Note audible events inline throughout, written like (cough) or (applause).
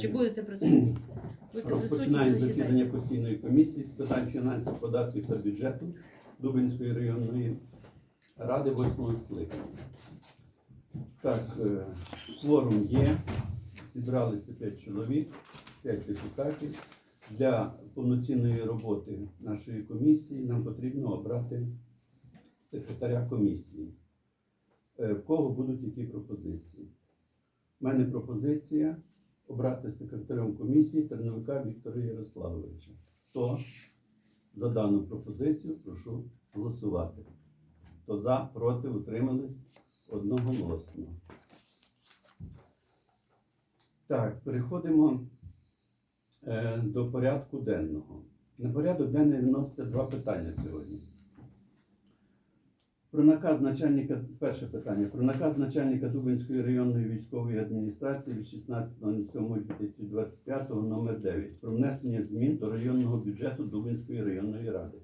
Чи будете присутні? Будете присутні, Розпочинаємо то засідання сідайте. постійної комісії з питань фінансів, податків та бюджету Дубинської районної ради восьмого скликання. Так, е, кворум є, зібралися 5 чоловік, 5 депутатів. Для повноцінної роботи нашої комісії нам потрібно обрати секретаря комісії. Е, В кого будуть які пропозиції? У мене пропозиція обрати секретарем комісії Терновика Віктора Ярославовича. Хто за дану пропозицію, прошу голосувати. Хто за, проти, утримались одноголосно. Так, переходимо е, до порядку денного. На порядок денний вносяться два питання сьогодні. Про наказ начальника, перше питання. Про наказ начальника Дубинської районної військової адміністрації від 16.07.2025 номер 9 про внесення змін до районного бюджету Дубинської районної ради.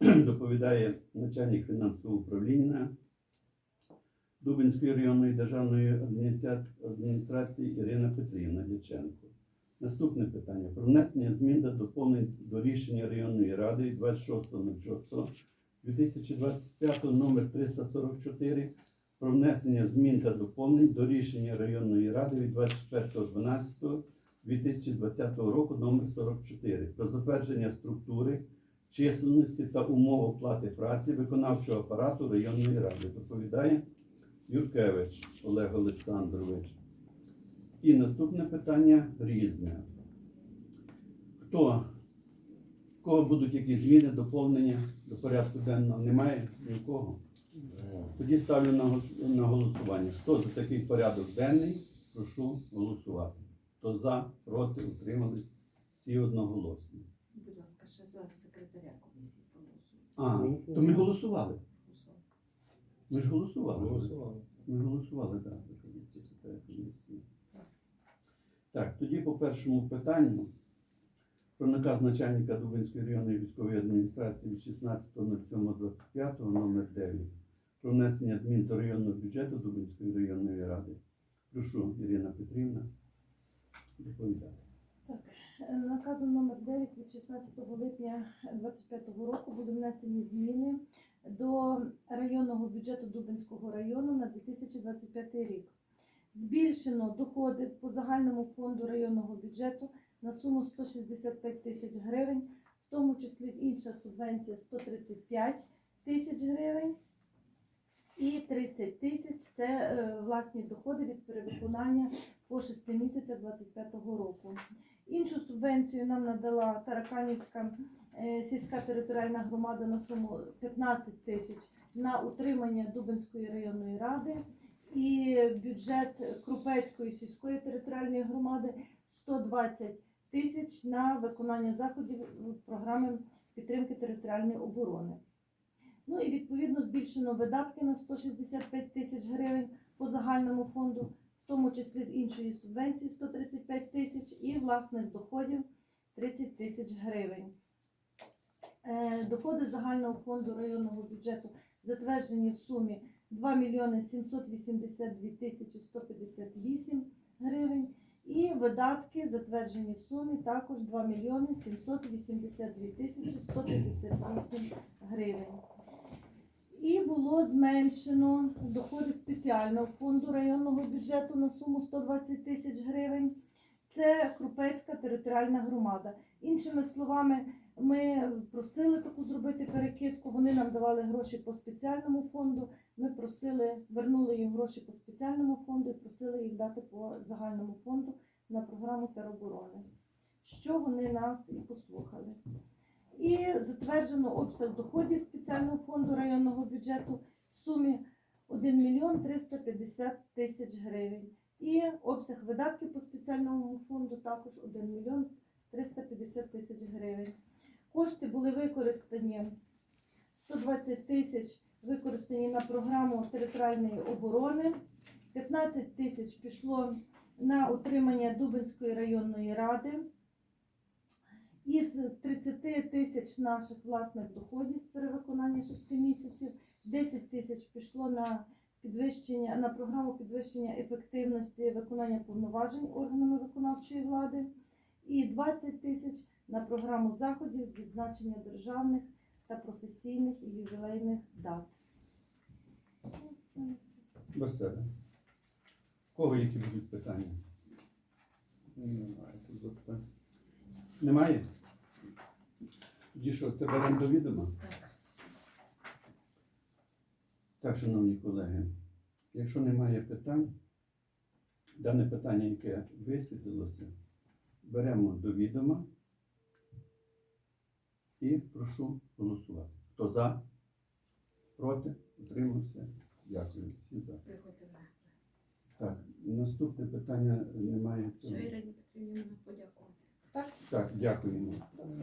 (clears throat) Доповідає начальник фінансового управління Дубинської районної державної адміністрації Ірина Петрівна Дяченко. Наступне питання. Про внесення змін та доповнень до рішення районної ради від 26.06 2025 номер 344 про внесення змін та доповнень до рішення районної ради від 24.12.2020 року номер 44 про затвердження структури, численності та умов оплати праці виконавчого апарату районної ради. Доповідає Юркевич Олег Олександрович. І наступне питання різне. Хто кого будуть якісь зміни, доповнення до порядку денного? Немає нікого. Тоді ставлю на, на голосування. Хто за такий порядок денний, прошу голосувати. Хто за, проти, утримались, всі одноголосно. Будь ласка, ще за секретаря комісії проголосуйте. А, то ми голосували. Ми ж голосували. Голосували. Ми голосували так, за комісію, секретаря комісії. Так, тоді по першому питанню про наказ начальника Дубинської районної військової адміністрації від 16.07.25 номер 9 про внесення змін до районного бюджету Дубинської районної ради. Прошу, Ірина Петрівна, доповідати. Так, Наказом номер 9 від 16 липня 2025 року буде внесені зміни до районного бюджету Дубинського району на 2025 рік. Збільшено доходи по загальному фонду районного бюджету на суму 165 тисяч гривень, в тому числі інша субвенція 135 тисяч гривень. І 30 тисяч це е, власні доходи від перевиконання по 6 місяцях 2025 року. Іншу субвенцію нам надала Тараканівська е, сільська територіальна громада на суму 15 тисяч на утримання Дубинської районної ради і бюджет Крупецької сільської територіальної громади 120 тисяч на виконання заходів програми підтримки територіальної оборони. Ну і відповідно збільшено видатки на 165 тисяч гривень по загальному фонду в тому числі з іншої субвенції 135 тисяч і власних доходів 30 тисяч гривень. Е, Доходи загального фонду районного бюджету затверджені в сумі 2 мільйони 782 тисячі 158 гривень. І видатки затверджені в сумі також 2 мільйони 782 тисячі 158 гривень. І було зменшено доходи спеціального фонду районного бюджету на суму 120 тисяч гривень. Це Крупецька територіальна громада. Іншими словами, ми просили таку зробити перекидку. Вони нам давали гроші по спеціальному фонду. Ми просили, вернули їм гроші по спеціальному фонду і просили їх дати по загальному фонду на програму тероборони. Що вони нас і послухали. І затверджено обсяг доходів спеціального фонду районного бюджету в сумі 1 мільйон 350 тисяч гривень. І обсяг видатків по спеціальному фонду також 1 мільйон 350 тисяч гривень. Кошти були використані 120 тисяч використані на програму територіальної оборони, 15 тисяч пішло на утримання Дубинської районної ради. Із 30 тисяч наших власних доходів з перевиконання 6 місяців 10 тисяч пішло на підвищення на програму підвищення ефективності виконання повноважень органами виконавчої влади і 20 тисяч на програму заходів з відзначення державних та професійних і ювілейних дат. До себе. Кого які будуть питання? Немає тут запитань. Немає? Тоді що, це беремо до відома? Так. Так, шановні колеги, якщо немає питань, дане питання, яке висвітлилося, беремо до відома і прошу голосувати. Хто за? Проти? Утримався? Дякую. Всі за. Так, наступне питання немає Що. Ірині Петрівні подякувати. Так, дякуємо.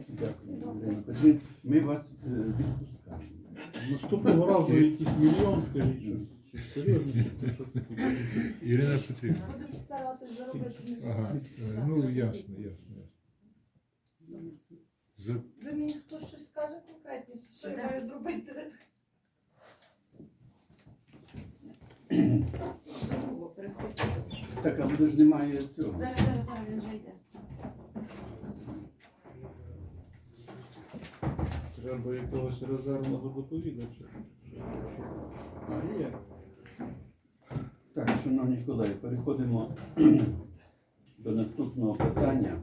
Дякуємо, Ірина Петрівна. Ми вас е, відпускаємо. Наступного разу якийсь мільйон, скажіть, що серйозно, що таке? Ірина Петрівна. Будемо старатися заробити. Ага, е, ну ясно, ясно, ясно. За- Ви мені хто щось скаже конкретніше, що я маю зробити? Так, а буде ж немає цього. Зараз, зараз, зараз він вже йде. Треба якогось резервного доповідача. А є. Так, шановні колеги, переходимо (clears throat) до наступного питання.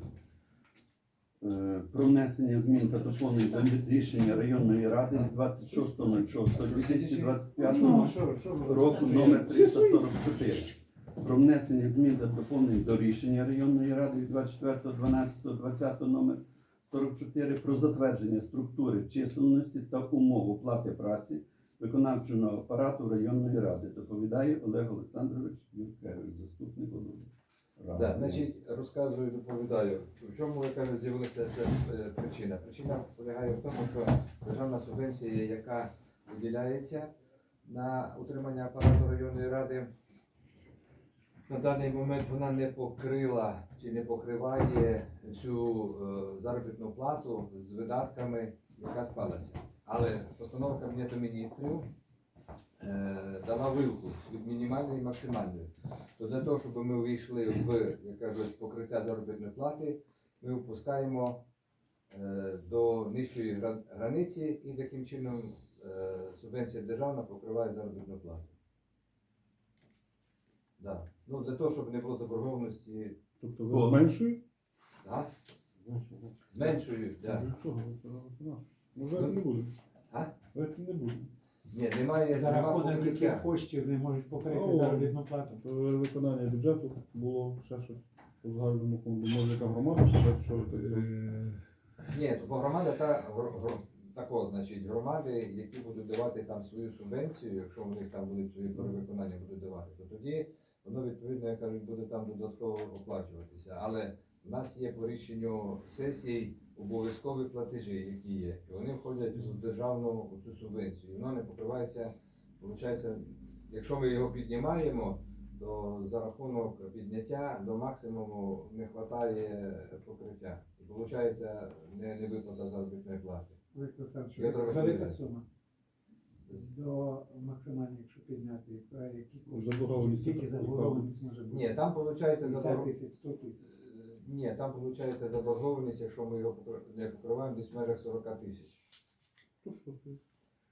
Е, Про внесення змін та доповнень до рішення районної ради 26.06.2025 року номер 344. Про внесення змін та доповнень до рішення районної ради від 24.12.20 номер 44 про затвердження структури численності та умов оплати праці виконавчого апарату районної ради. Доповідає Олег Олександрович Юркевич, заступник голови. Да, значить, розказую, доповідаю. В чому, як кажуть, з'явилася ця е, причина? Причина полягає в тому, що державна субвенція, яка виділяється на утримання апарату районної ради, на даний момент вона не покрила чи не покриває цю е, заробітну плату з видатками, яка склалася. Але постанова Кабінету міністрів дала вилку від мінімальної і максимальної то для того, щоб ми увійшли в, як кажуть, покриття заробітної плати, ми впускаємо е, до нижчої границі і таким чином е, субвенція державна покриває заробітну плату. Да. Ну, для того, щоб не було заборгованості, Тобто ви зменшуєте? да? меншою, да. Для чого? Може, не буде. А? Не буде. Ні, немає За рахунок яких коштів не можуть покрити О. заробітну плату. Виконання бюджету було ще щось по загальному фонду. Може, яка громада ще щось що зробите? е, Ні, то бо громада та гро- гро- так от, значить, громади, які будуть давати там свою субвенцію, якщо в них там будуть свої перевиконання будуть давати, то тоді воно відповідно, як кажуть, буде там додатково оплачуватися. Але в нас є по рішенню сесій обов'язкові платежі, які є, і вони входять в державну цю субвенцію. І воно не покривається, виходить, якщо ми його піднімаємо, то за рахунок підняття до максимуму не вистачає покриття. І виходить не, не виплата заробітної плати. Олексій Олександрович, велика сума. До максимальної, якщо підняти, про які кошти, скільки заборгованість може бути? Ні, там виходить 50 тисяч, 100 тисяч. Ні, там виходить заборгованість, якщо ми його не покриваємо, десь в межах 40 тисяч.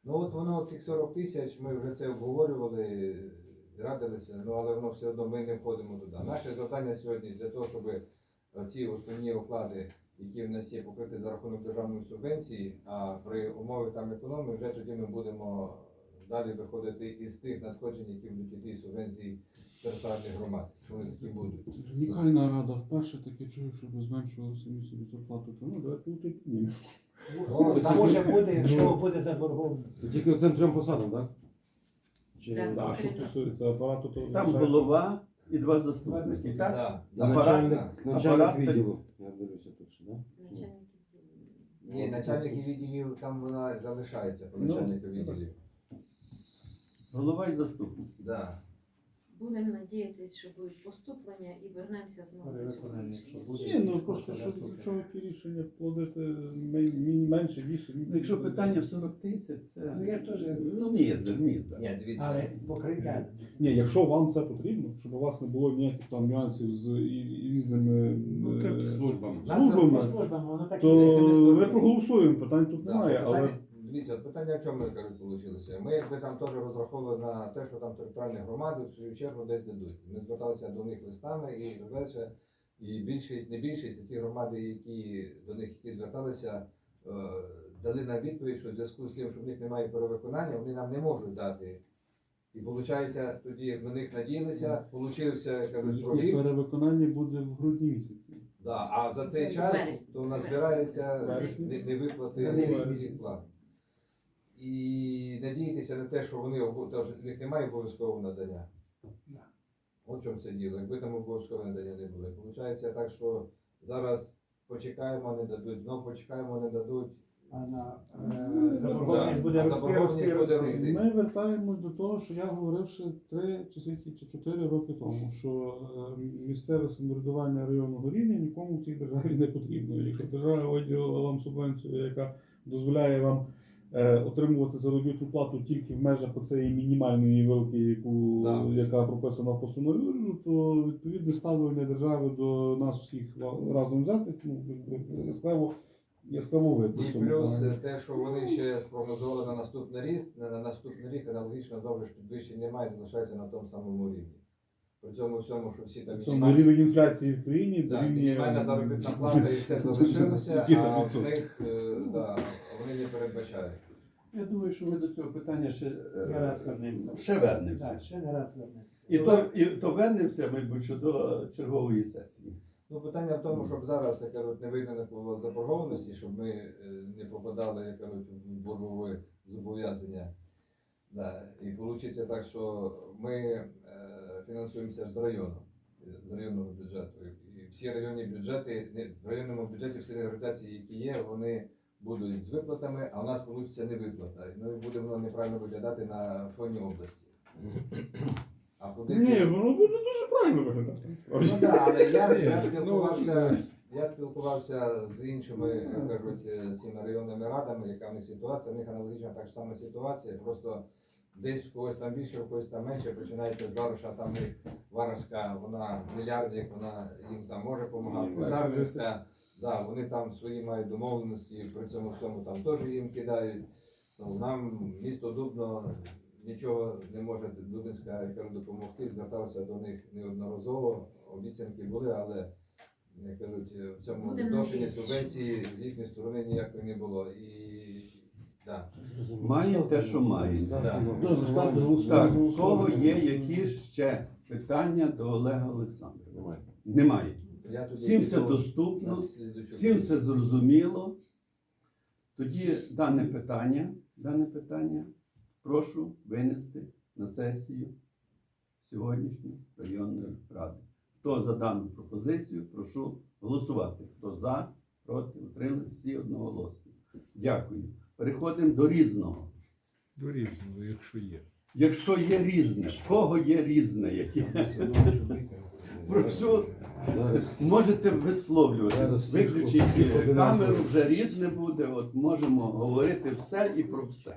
Ну от воно цих 40 тисяч, ми вже це обговорювали, радилися, ну але воно все одно ми не входимо туди. Наше завдання сьогодні для того, щоб ці основні оклади, які в нас є, покрити за рахунок державної субвенції, а при умові там економії, вже тоді ми будемо далі виходити із тих надходжень, які будуть іти з субвенцій територіальних громад, що вони такі будуть. Радикальна рада вперше таке чую, щоб зменшували самі собі зарплату. То, ну, давайте уточнимо. Ну, там- Може бути, Ну. якщо буде заборгованість. Тільки цим трьом посадам, так? Чи Так. А що стосується апарату, то Там голова і два заступники, так? Да, да, начальник, начальник апарат- відділу. Я дивлюся тут ще, так? Начальник відділу. Ні, начальники відділів там вона залишається по Ну, начальнику відділів. Голова і заступник. Да. Будемо надіятися, що будуть поступлення і вернемося знову до цього. Ні, ну просто що ті рішення мен- менше, більше. Ну, Якщо питання в 40 тисяч, це Ну, я теж- ну, мізер, мізер. Ні, дивіться. Але покриття. Ні, якщо вам це потрібно, щоб у вас не було ніяких там нюансів з і- і різними Ну, е, так, Службами. службами, По воно так і то не ми проголосуємо, питань тут Да, немає, але Дивіться, от питання в чому кажуть, вийшло. Ми якби там теж розраховували на те, що там територіальні громади в свою чергу десь дадуть. Ми зверталися до них листами і далі. І більшість, не більшість, ті громади, які до них які зверталися, е, дали нам відповідь, що в зв'язку з тим, що в них немає перевиконання, вони нам не можуть дати. І виходить, тоді як на них надіялися, получився кажуть, їхнє пролів. перевиконання буде в грудні місяці. Да, а за цей час то у нас Вересень. збирається Вересень. не, не виплати За дев'ять всіх місяців. плат. І надіятися на те, що вони в них немає обов'язкового надання. От в чому це діло. Якби там обов'язкове надання не було. Виходить так, що зараз почекаємо, не дадуть, знов почекаємо, не дадуть. А на е, заборгованість буде рости, рости, буде рости. рости. Ми вертаємось до того, що я говорив ще три чи скільки, чи чотири роки тому, що е, місцеве самоврядування районного рівня нікому в цій державі не потрібно. Якщо держава виділила вам субвенцію, яка дозволяє вам отримувати заробітну плату тільки в межах оцеї мінімальної вилки, яку Да. яка прописана в постанові, то відповідне ставлення держави до нас всіх разом взятих ну, яскраво яскраво видно. І плюс плані. е, те, що вони ще спрогнозували на наступний ріст, на на наступний рік аналогічно знову ж підвищень немає, залишається на тому самому рівні. При цьому всьому, що всі там Цьому мінімальні- рівень інфляції в країні Да, мінімальна заробітна плата (laughs) і все залишилося, а в них е, да, вони не передбачають. Я думаю, що ми до цього питання ще, е, Ще раз вернемося. ще вернемося. Так, ще не раз вернемося. І то, і то вернемося, мабуть, що до чергової сесії. Ну, питання в тому, щоб зараз, як кажуть, не виникло заборгованості, щоб ми е, не попадали, як кажуть, в боргові зобов'язання. Да. І вийде так, що ми е, фінансуємося з району, з районного бюджету. І всі районні бюджети, не- в районному бюджеті всі організації, які є, вони будуть з виплатами, а у нас вийде не виплата. Ну і буде воно неправильно виглядати на фоні області. А куди Ні, воно буде дуже правильно виглядати. Ну так, але я, я спілкувався, я спілкувався з іншими, як кажуть, цими районними радами, яка в них ситуація. В них аналогічна так сама ситуація. Просто десь в когось там більше, в когось там менше. Починаєте з Варуша, там в них Варварська, вона мільярдник, вона їм там може допомагати. Ну, Сарвинська, да, вони там свої мають домовленості, при цьому всьому там теж їм кидають. Ну, нам місто Дубно нічого не може Дубинська яка допомогти. Звертався до них неодноразово. Обіцянки були, але як кажуть, в цьому відношенні субвенції з їхньої сторони ніякої не було. І да. Має те, що має. Да. Так, кого є які ще питання до Олега Олександровича? Немає. Всім все доступно, всім все зрозуміло. Тоді дане питання, дане питання прошу винести на сесію сьогоднішньої районної ради. Хто за дану пропозицію, прошу голосувати. Хто за, проти, утримали, всі одноголосно. Дякую. Переходимо до різного. До різного, якщо є. Якщо є різне, в кого є різне, яке прошу, Зараз можете висловлювати. Виключіть камеру, вже різне буде. От можемо говорити все і про все.